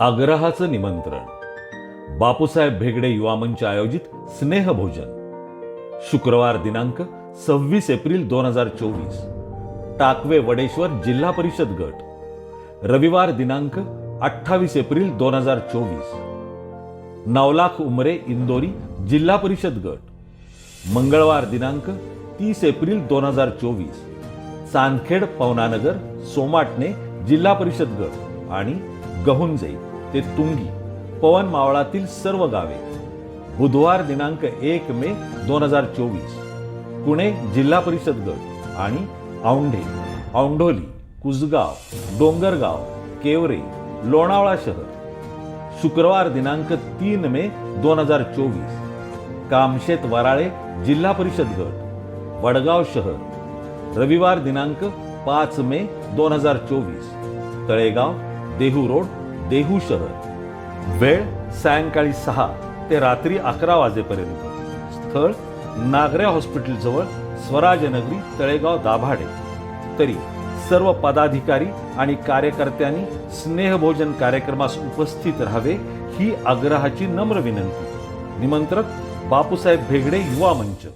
आग्रहाचं निमंत्रण. बापूसाहेब भेगडे युवा मंच आयोजित स्नेहभोजन. शुक्रवार दिनांक सव्वीस एप्रिल दोन हजार चोवीस. टाकवे वडेश्वर जिल्हा परिषद गट. रविवार दिनांक अठ्ठावीस एप्रिल दोन हजार चोवीस. नवलाख उमरे इंदोरी जिल्हा परिषद गट. मंगळवार दिनांक तीस एप्रिल दोन हजार चोवीस. चांदखेड पवनानगर सोमाटणे जिल्हा परिषद गट आणि गहुंजे ते तुंगी पवन मावळातील सर्व गावे. बुधवार दिनांक एक मे दोन हजार चोवीस. पुणे जिल्हा परिषद गट आणि औंढे औंढोली कुसगाव डोंगरगाव केवरे लोणावळा शहर. शुक्रवार दिनांक तीन मे दोन हजार चोवीस. कामशेत वराळे जिल्हा परिषद गट वडगाव शहर. रविवार दिनांक पाच मे दोन हजार चोवीस. तळेगाव देहू रोड देहू शहर. वेळ सायंकाळी सहा ते रात्री अकरा वाजेपर्यंत. स्थळ नागऱ्या हॉस्पिटल जवळ स्वराजनगरी तळेगाव दाभाडे. तरी सर्व पदाधिकारी आणि कार्यकर्त्यांनी स्नेहभोजन कार्यक्रमास उपस्थित राहावे ही आग्रहाची नम्र विनंती. निमंत्रक बापूसाहेब भेगडे युवा मंच.